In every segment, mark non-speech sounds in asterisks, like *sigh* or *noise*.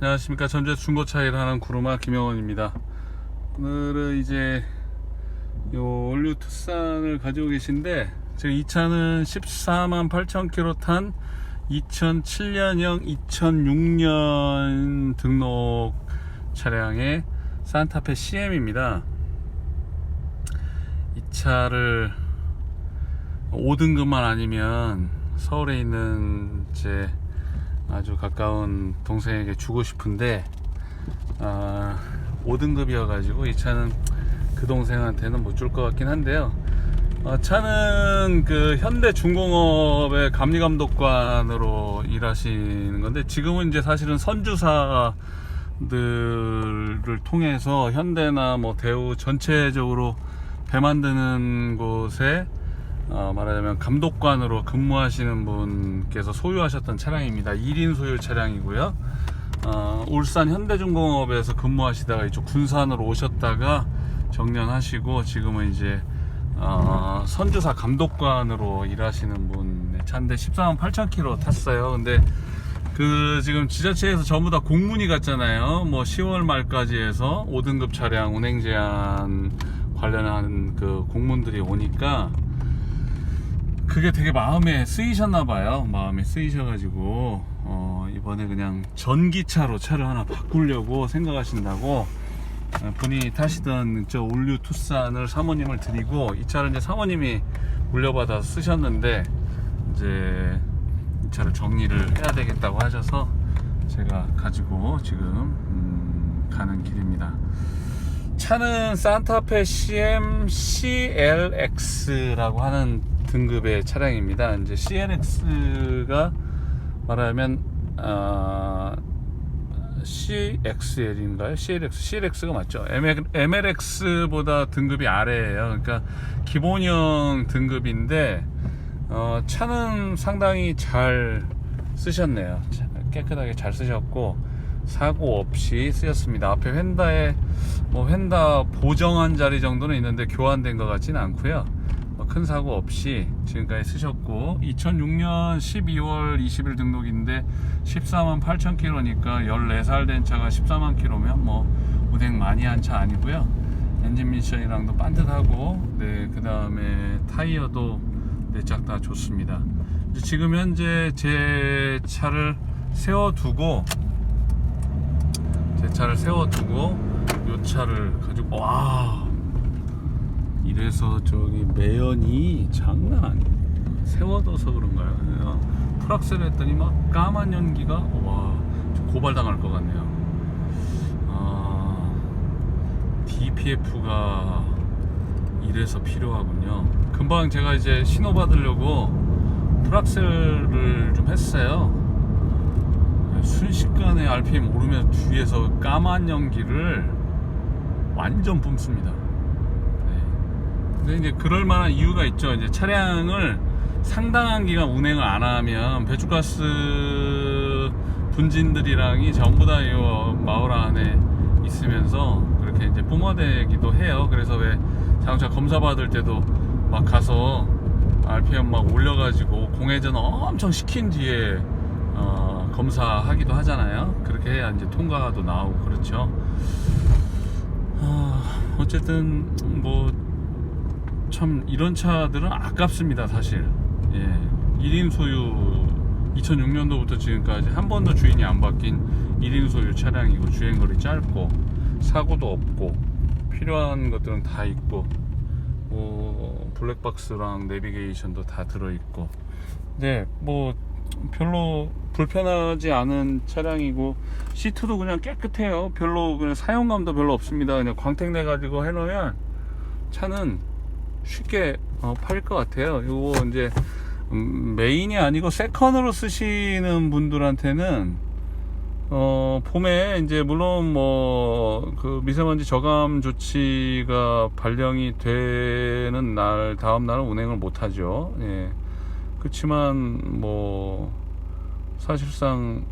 안녕하십니까. 전주 중고차 일하는 구루마 김영원입니다. 오늘은 이제 요 올류 투싼을 가지고 계신데 지금 이 차는 14만 8천 킬로 탄 2007년형 2006년 등록 차량의 산타페 CM입니다. 이 차를 5등급만 아니면 서울에 있는 제 아주 가까운 동생에게 주고 싶은데 아, 5등급이어 가지고 이 차는 그 동생한테는 못 줄 것 같긴 한데요. 어, 차는 그 현대 중공업의 감리감독관으로 일하시는 건데 지금은 이제 사실은 선주사들을 통해서 현대나 뭐 대우 전체적으로 배 만드는 곳에 어, 말하자면 감독관으로 근무하시는 분께서 소유하셨던 차량입니다. 1인 소유 차량이고요. 어, 울산 현대중공업에서 근무하시다가 이쪽 군산으로 오셨다가 정년하시고 지금은 이제 어, 선주사 감독관으로 일하시는 분의 차인데 14만 8천 킬로 탔어요. 근데 그 지금 지자체에서 전부 다 공문이 갔잖아요. 뭐 10월 말까지 해서 5등급 차량 운행 제한 관련한 그 공문들이 오니까 그게 되게 마음에 쓰이셨나 봐요. 마음에 쓰이셔가지고 어, 이번에 그냥 전기차로 차를 하나 바꾸려고 생각하신다고 어, 분이 타시던 저 올류 투싼을 사모님을 드리고 이 차를 이제 사모님이 물려받아 쓰셨는데 이제 이 차를 정리를 해야 되겠다고 하셔서 제가 가지고 지금 음, 가는 길입니다. 차는 산타페 CM CLX라고 하는 등급의 차량입니다. 이제 CLX가 말하면 어, CXL인가요? CLX, CLX가 맞죠? MLX보다 등급이 아래예요. 그러니까 기본형 등급인데 어, 차는 상당히 잘 쓰셨네요. 차- 깨끗하게 잘 쓰셨고 사고 없이 쓰셨습니다. 앞에 휀다에 뭐 휀다 보정한 자리 정도는 있는데 교환된 것 같지는 않고요. 뭐큰 사고 없이 지금까지 쓰셨고 2006년 12월 20일 등록인데 14만 8천 킬로니까 14살 된 차가 14만 킬로면 뭐 운행 많이 한 차 아니고요. 엔진 미션이랑도 반듯하고 네, 그 다음에 타이어도 네짝다 좋습니다. 지금 현재 제 차를 세워두고 제 차를 세워두고 요 차를 가지고 와 이래서 저기 매연이 장난 아니에요. 세워둬서 그런가요. 풀악셀 했더니 막 까만 연기가 와 고발당할 것 같네요. 아 DPF가 이래서 필요하군요. 금방 제가 이제 신호 받으려고 풀악셀을 좀 했어요. 순식간에 RPM 오르면 뒤에서 까만 연기를 완전 뿜습니다. 네. 근데 이제 그럴 만한 이유가 있죠. 이제 차량을 상당한 기간 운행을 안 하면 배출가스 분진들이랑이 전부 다 이 마을 안에 있으면서 그렇게 이제 뿜어대기도 해요. 그래서 왜 자동차 검사 받을 때도 막 가서 RPM 막 올려가지고 공회전 엄청 시킨 뒤에 어, 검사하기도 하잖아요. 그렇게 해야 이제 통과도 나오고 그렇죠. 아, 어쨌든 뭐 참 이런 차들은 아깝습니다 사실 예 1인 소유 2006년도부터 지금까지 한 번도 주인이 안 바뀐 1인 소유 차량이고 주행거리 짧고 사고도 없고 필요한 것들은 다 있고 뭐 블랙박스랑 내비게이션도 다 들어있고 네, 뭐 별로 불편하지 않은 차량이고 시트도 그냥 깨끗해요. 별로 그냥 사용감도 별로 없습니다. 그냥 광택 내 가지고 해놓으면 차는 쉽게 어, 팔릴 것 같아요. 이거 이제 음, 메인이 아니고 세컨으로 쓰시는 분들한테는 어, 봄에 이제 물론 뭐 그 미세먼지 저감 조치가 발령이 되는 날 다음 날은 운행을 못 하죠. 예. 그렇지만 뭐 사실상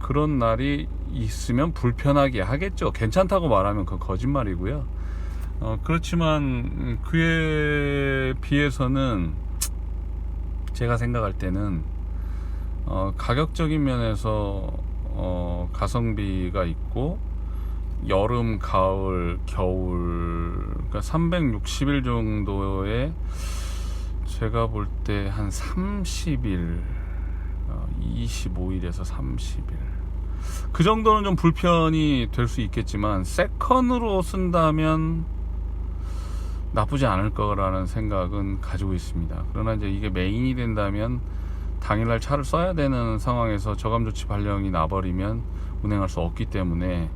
그런 날이 있으면 불편하게 하겠죠. 괜찮다고 말하면 그 거짓말이고요. 어, 그렇지만 그에 비해서는 제가 생각할 때는 어, 가격적인 면에서 어, 가성비가 있고 여름, 가을, 겨울 그러니까 360일 정도의 제가 볼 때 한 30일, 어, 25일에서 30일. 그 정도는 좀 불편이 될 수 있겠지만, 세컨으로 쓴다면 나쁘지 않을 거라는 생각은 가지고 있습니다. 그러나 이제 이게 메인이 된다면, 당일날 차를 써야 되는 상황에서 저감조치 발령이 나버리면 운행할 수 없기 때문에,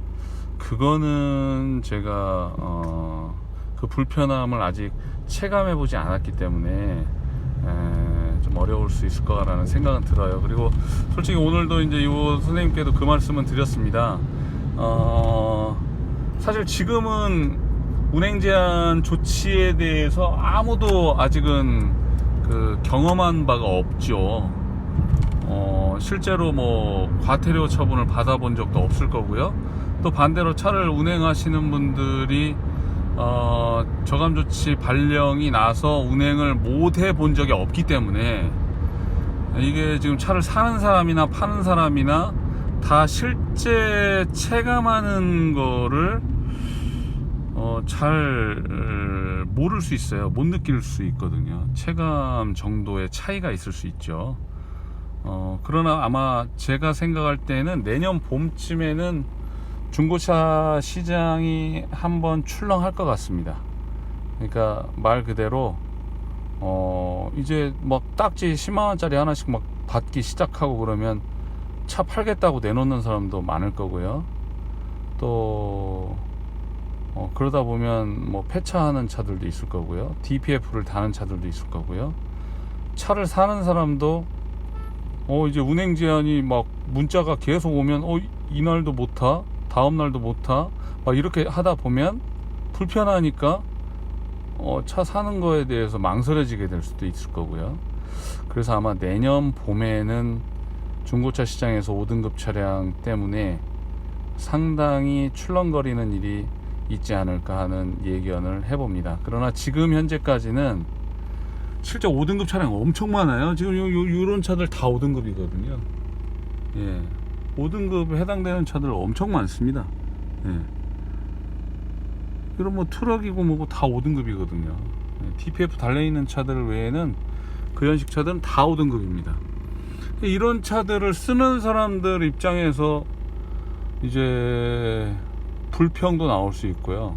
그거는 제가, 어, 그 불편함을 아직 체감해 보지 않았기 때문에 에, 좀 어려울 수 있을 거라는 생각은 들어요. 그리고 솔직히 오늘도 이제 이 선생님께도 그 말씀은 드렸습니다. 어, 사실 지금은 운행 제한 조치에 대해서 아무도 아직은 그 경험한 바가 없죠. 어, 실제로 뭐 과태료 처분을 받아본 적도 없을 거고요. 또 반대로 차를 운행하시는 분들이 어, 저감 조치 발령이 나서 운행을 못 해 본 적이 없기 때문에 이게 지금 차를 사는 사람이나 파는 사람이나 다 실제 체감하는 거를 어, 잘 어, 모를 수 있어요. 못 느낄 수 있거든요. 체감 정도의 차이가 있을 수 있죠. 어, 그러나 아마 제가 생각할 때는 내년 봄쯤에는 중고차 시장이 한번 출렁할 것 같습니다. 그러니까 말 그대로 어 이제 막 딱지 10만 원짜리 하나씩 막 받기 시작하고 그러면 차 팔겠다고 내놓는 사람도 많을 거고요. 또 어, 그러다 보면 뭐 폐차하는 차들도 있을 거고요. DPF를 다는 차들도 있을 거고요. 차를 사는 사람도 어 이제 운행 제한이 막 문자가 계속 오면 어 이날도 못 타. 다음 날도 못 타. 막 이렇게 하다 보면 불편하니까 어, 차 사는 거에 대해서 망설여지게 될 수도 있을 거고요. 그래서 아마 내년 봄에는 중고차 시장에서 5등급 차량 때문에 상당히 출렁거리는 일이 있지 않을까 하는 예견을 해봅니다. 그러나 지금 현재까지는 실제 5등급 차량 엄청 많아요. 지금 요, 요, 요런 차들 다 5등급이거든요. 예. 5등급에 해당되는 차들 엄청 많습니다. 예. 이런 뭐 트럭이고 뭐고 다 5등급이거든요. 예, TPF 달려있는 차들 외에는 그 연식 차들은 다 5등급입니다. 이런 차들을 쓰는 사람들 입장에서 이제 불평도 나올 수 있고요.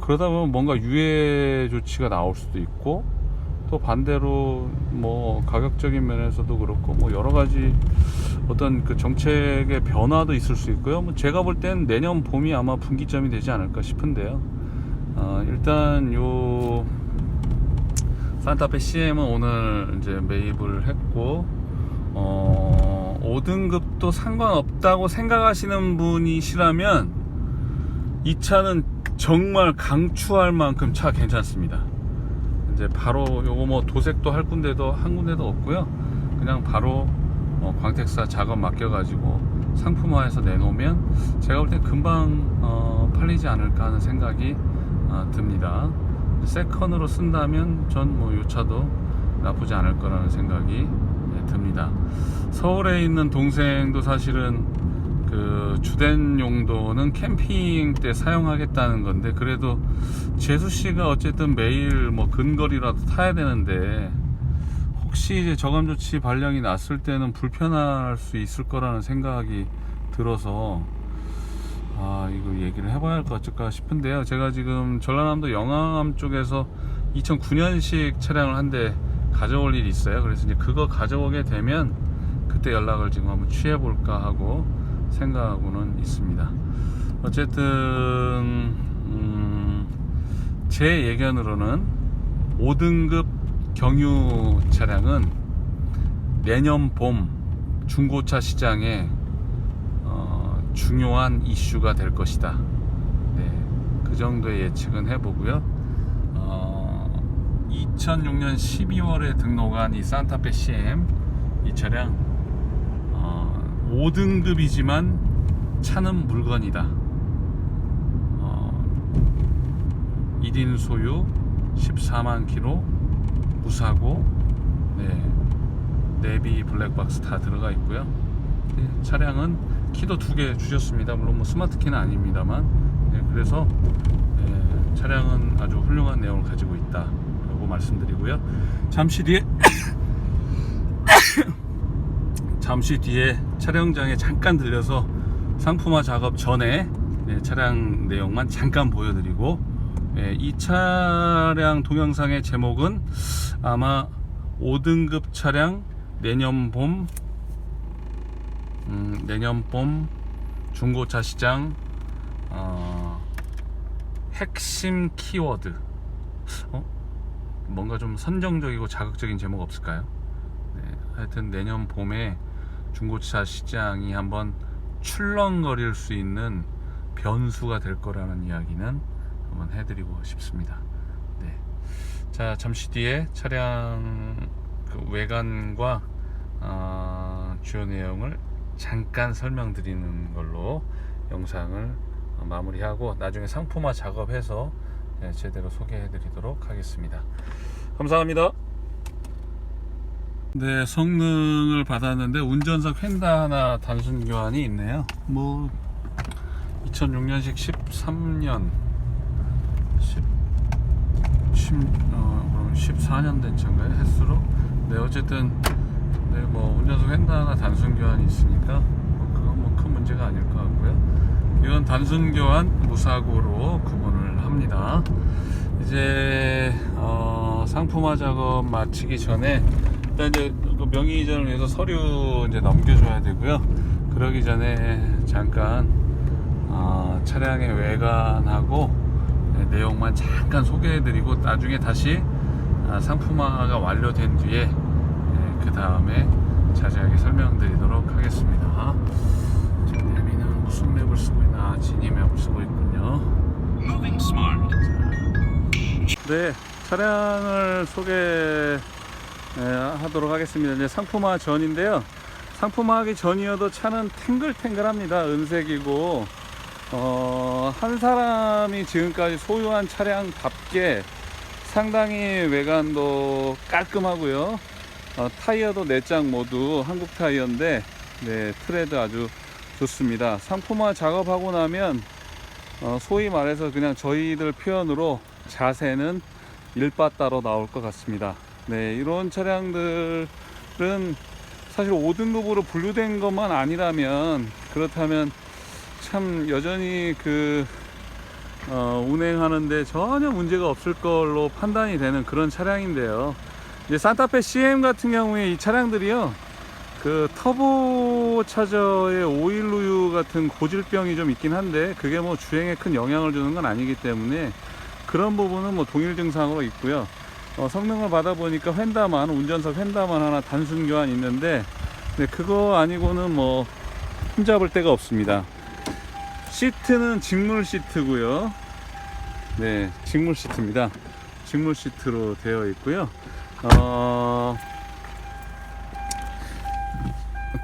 그러다 보면 뭔가 유예 조치가 나올 수도 있고 또 반대로 뭐 가격적인 면에서도 그렇고 뭐 여러 가지 어떤 그 정책의 변화도 있을 수 있고요. 뭐 제가 볼 땐 내년 봄이 아마 분기점이 되지 않을까 싶은데요. 어, 일단 요 산타페 CM은 오늘 이제 매입을 했고 어, 5등급도 상관없다고 생각하시는 분이시라면 이 차는 정말 강추할 만큼 차 괜찮습니다. 이제 바로 요거 뭐 도색도 할 군데도 한 군데도 없고요. 그냥 바로 어, 광택사 작업 맡겨 가지고 상품화해서 내놓으면 제가 볼때 금방 어, 팔리지 않을까 하는 생각이 어, 듭니다. 세컨으로 쓴다면 전 뭐 요 차도 나쁘지 않을 거라는 생각이 예, 듭니다. 서울에 있는 동생도 사실은 그 주된 용도는 캠핑 때 사용하겠다는 건데 그래도 재수 씨가 어쨌든 매일 뭐 근거리라도 타야 되는데 혹시 이제 저감 조치 발령이 났을 때는 불편할 수 있을 거라는 생각이 들어서 아 이거 얘기를 해봐야 할 것 같을까 싶은데요. 제가 지금 전라남도 영암 쪽에서 2009년식 차량을 한 대 가져올 일이 있어요. 그래서 이제 그거 가져오게 되면 그때 연락을 지금 한번 취해 볼까 하고 생각하고는 있습니다. 어쨌든 음, 제 예견으로는 5등급 경유 차량은 내년 봄 중고차 시장에 어, 중요한 이슈가 될 것이다. 네, 그 정도의 예측은 해보고요. 어, 2006년 12월에 등록한 이 산타페 CM 이 차량 어, 5등급이지만 차는 물건이다. 어, 1인 소유 14만 킬로 무사고 네, 내비 블랙박스 다 들어가 있고요. 네, 차량은 키도 두 개 주셨습니다. 물론 뭐 스마트 키는 아닙니다만 예, 그래서 예, 차량은 아주 훌륭한 내용을 가지고 있다라고 말씀드리고요. 잠시 뒤에 *coughs* *coughs* 잠시 뒤에 촬영장에 잠깐 들려서 상품화 작업 전에 네, 차량 내용만 잠깐 보여드리고 예, 이 차량 동영상의 제목은 아마 5등급 차량 내년 봄 음, 내년 봄 중고차 시장 어, 핵심 키워드 어? 뭔가 좀 선정적이고 자극적인 제목 없을까요? 네, 하여튼 내년 봄에 중고차 시장이 한번 출렁거릴 수 있는 변수가 될 거라는 이야기는 한번 해드리고 싶습니다. 네. 자 잠시 뒤에 차량 그 외관과 어, 주요 내용을 잠깐 설명드리는 걸로 영상을 어, 마무리하고 나중에 상품화 작업해서 네, 제대로 소개해드리도록 하겠습니다. 감사합니다. 네, 성능을 받았는데 운전석 휀다 하나 단순 교환이 있네요. 뭐 2006년식 13년 10, 10 어, 그럼 14년 된 차인가요? 횟수로? 네, 어쨌든 네, 뭐 운전석 휀다 하나 단순 교환이 있으니까 뭐 그건 뭐 큰 문제가 아닐 것 같고요. 이건 단순 교환 무사고로 구분을 합니다. 이제 어, 상품화 작업 마치기 전에 일단 이제 그 명의 이전을 위해서 서류 이제 넘겨줘야 되고요. 그러기 전에 잠깐 어, 차량의 외관하고 네, 내용만 잠깐 소개해드리고 나중에 다시 아, 상품화가 완료된 뒤에 그 다음에 자세하게 설명드리도록 하겠습니다. 지금 내비는 무슨 맵을 쓰고 있나? 지니 맵을 쓰고 있군요. 네, 차량을 소개 하도록 하겠습니다. 이제 상품화 전인데요. 상품화하기 전이어도 차는 탱글탱글합니다. 은색이고 어, 한 사람이 지금까지 소유한 차량답게 상당히 외관도 깔끔하고요. 어, 타이어도 4장 모두 한국 타이어인데 네, 트레드 아주 좋습니다. 상품화 작업하고 나면 어, 소위 말해서 그냥 저희들 표현으로 자세는 일바 따로 나올 것 같습니다. 네, 이런 차량들은 사실 5등급으로 분류된 것만 아니라면 그렇다면 참 여전히 그 어, 운행하는데 전혀 문제가 없을 걸로 판단이 되는 그런 차량인데요. 이제 산타페 CM 같은 경우에 이 차량들이요. 그 터보 차저의 오일 우유 같은 고질병이 좀 있긴 한데 그게 뭐 주행에 큰 영향을 주는 건 아니기 때문에 그런 부분은 뭐 동일 증상으로 있고요. 어, 성능을 받아보니까 휀다만 운전석 휀다만 하나 단순 교환 있는데 네, 그거 아니고는 뭐 흠잡을 데가 없습니다. 시트는 직물 시트고요. 네, 직물 시트입니다. 직물 시트로 되어 있고요. 어,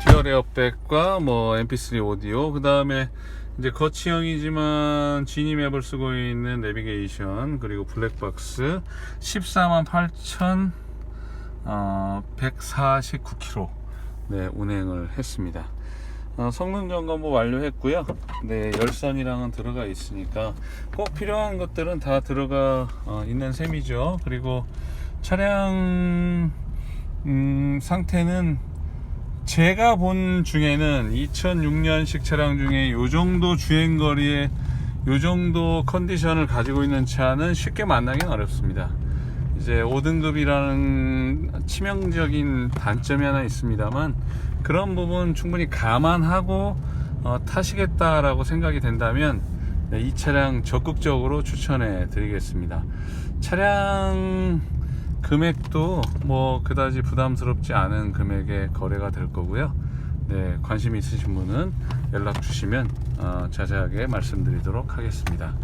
듀얼 에어백과 뭐 MP3 오디오 그 다음에 이제 거치형이지만 지니 맵을 쓰고 있는 내비게이션 그리고 블랙박스 14만 8천 어, 149km 네 운행을 했습니다. 어, 성능 점검도 완료했고요. 네 열선이랑은 들어가 있으니까 꼭 필요한 것들은 다 들어가 어, 있는 셈이죠. 그리고 차량 음, 상태는 제가 본 중에는 2006년식 차량 중에 요 정도 주행 거리에 요 정도 컨디션을 가지고 있는 차는 쉽게 만나긴 어렵습니다. 이제 5등급이라는 치명적인 단점이 하나 있습니다만 그런 부분 충분히 감안하고 어, 타시겠다라고 생각이 된다면 네, 이 차량 적극적으로 추천해 드리겠습니다. 차량 금액도 뭐 그다지 부담스럽지 않은 금액에 거래가 될 거고요. 네, 관심 있으신 분은 연락 주시면 어, 자세하게 말씀드리도록 하겠습니다.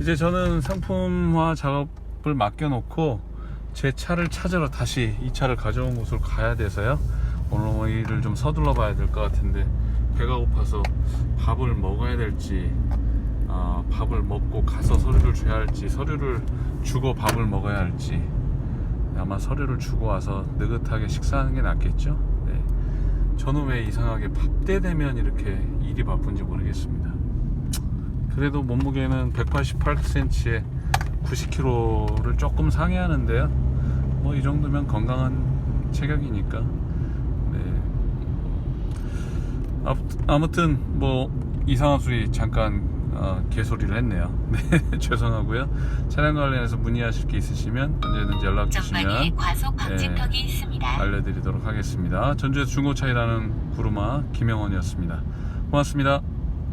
이제 저는 상품화 작업을 맡겨놓고 제 차를 찾으러 다시 이 차를 가져온 곳으로 가야 돼서요. 오늘 일을 좀 서둘러 봐야 될 것 같은데 배가 고파서 밥을 먹어야 될지 어, 밥을 먹고 가서 서류를 줘야 할지 서류를 주고 밥을 먹어야 할지 아마 서류를 주고 와서 느긋하게 식사하는 게 낫겠죠. 네. 저는 왜 이상하게 밥 때 되면 이렇게 일이 바쁜지 모르겠습니다. 그래도 몸무게는 188cm에 90kg를 조금 상회하는데요. 뭐 이 정도면 건강한 체격이니까. 네. 아, 아무튼 뭐 이상한 소리 잠깐 어, 개소리를 했네요. *laughs* 네, 죄송하고요. 차량 관련해서 문의하실 게 있으시면 언제든지 연락 주시면 과속 예, 방지턱이 있습니다. 알려드리도록 하겠습니다. 전주에서 중고차 일하는 구루마 김영원이었습니다. 고맙습니다.